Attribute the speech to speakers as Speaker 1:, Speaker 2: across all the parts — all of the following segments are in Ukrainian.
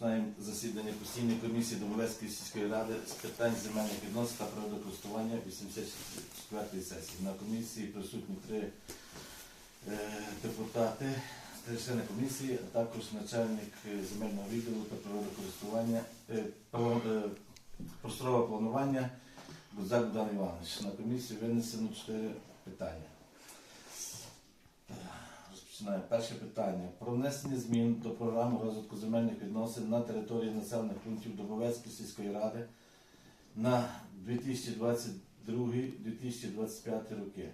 Speaker 1: Розпочинаємо засідання постійної комісії Домовецької сільської ради з питань земельних відносин та природокористування 84-ї сесії. На комісії присутні три е, депутати, три члени комісії, а також начальник е, земельного відділу та природокористування е, е, планування Гудзак Богдан Іванович. На комісію винесено чотири питання. Розпочинаємо. Перше питання. Про внесення змін до програми розвитку земельних відносин на території населених пунктів Дубовецької сільської ради на 2022-2025 роки.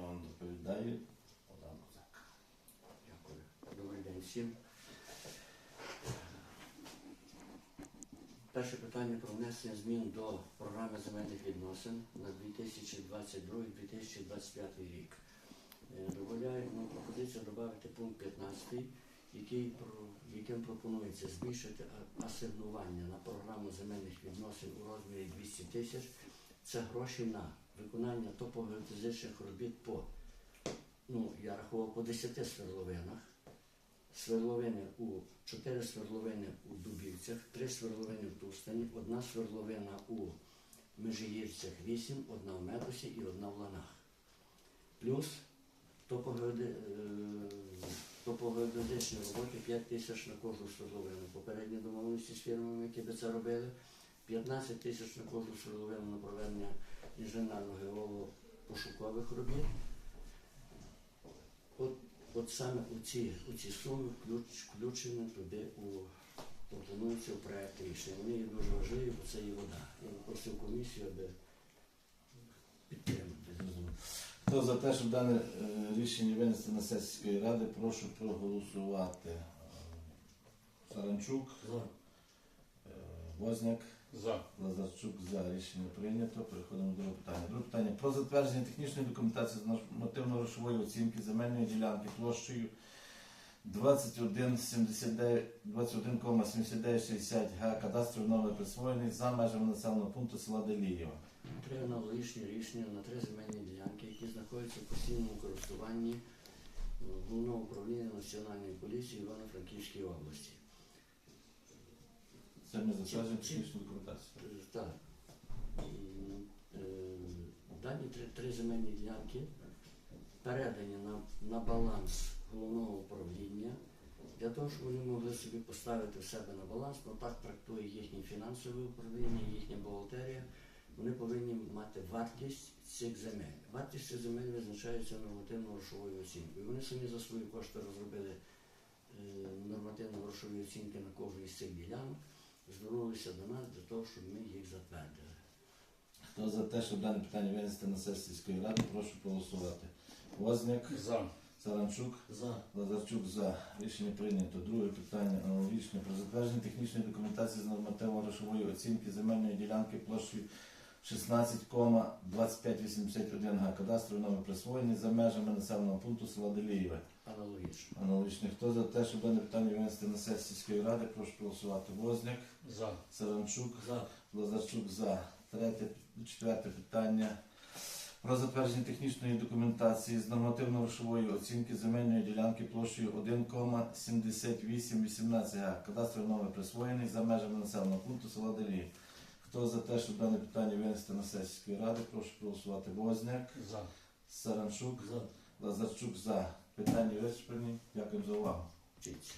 Speaker 1: Вам доповідає Богдан Гудзак.
Speaker 2: Дякую. Добрий день всім. Перше питання про внесення змін до програми земельних відносин на 2022-2025 рік. Дозволяю ну, пропозицію додати пункт 15, який, яким пропонується збільшити асигнування на програму земельних відносин у розмірі 200 тисяч. Це гроші на виконання топогеодезичних робіт по, ну, я рахував, по 10 свердловинах сверловини у чотири сверловини у Дубівцях, три сверловини в Тустані, одна сверловина у Межигірцях 8, одна в Медусі і одна в Ланах. Плюс топогеодезичні роботи 5 тисяч на кожну сверловину. Попередні домовленості з фірмами, які би це робили, 15 тисяч на кожну сверловину на проведення інженерно-геолого-пошукових робіт. От От саме у ці, у ці суми включ, включені туди у пропонуються у проект рішення. Вони є дуже важливі, бо це є вода. Я просив комісію, аби підтримати.
Speaker 1: Хто за те, щоб дане е, рішення винести на сесію ради, прошу проголосувати. Саранчук,
Speaker 2: За.
Speaker 1: е, Возняк.
Speaker 3: За.
Speaker 1: Лазарчук за рішення прийнято. Переходимо до другого питання. Друге питання про затвердження технічної документації з нормативно-грошової оцінки земельної ділянки площею 21,79 21,7960 га кадастровий номер присвоєний за межами населеного пункту села Делієва.
Speaker 2: Три аналогічні рішення на три земельні які знаходяться в постійному користуванні е, Головного управління Національної поліції Івано-Франківській області.
Speaker 1: Це ми затверджуємо технічну документацію.
Speaker 2: Е, Так. Е, Дані три, три земельні ділянки передані на, на баланс головного управління для того, щоб вони могли собі поставити в себе на баланс, ну так трактує їхнє фінансове управління, їхня бухгалтерія. Вони повинні мати вартість цих земель. Вартість цих земель визначається нормативно-грошовою оцінкою. Вони самі за свої кошти розробили е, нормативно-грошові оцінки на кожну із цих ділянок звернулися до нас для того, щоб ми їх затвердили.
Speaker 1: Хто за те, щоб дане питання винести на сесію сільської ради, прошу проголосувати. Возняк,
Speaker 3: За.
Speaker 1: Саранчук,
Speaker 2: За.
Speaker 1: Лазарчук за. Рішення прийнято. Друге питання аналогічне про затвердження технічної документації з нормативно-грошової оцінки земельної ділянки площею 16,2581 га. Кадастровий номер присвоєний за межами населеного пункту села Делієве.
Speaker 2: Аналогічно.
Speaker 1: Аналогічно. Хто за те, щоб дане питання винести на сесію сільської ради, прошу проголосувати. Возняк,
Speaker 3: За.
Speaker 1: Саранчук,
Speaker 2: За.
Speaker 1: Лазарчук за. Третє, четверте питання. Про затвердження технічної документації з нормативно-грошової оцінки земельної ділянки площею 1,7818 га. Кадастровий номер присвоєний за межами населеного пункту села Делі. Хто за те, щоб дане питання винести на сесійської ради, прошу проголосувати. Возняк,
Speaker 3: За.
Speaker 1: Саранчук,
Speaker 2: За.
Speaker 1: Лазарчук за. Питання вичерпані. Дякую за увагу.
Speaker 2: Вчиться.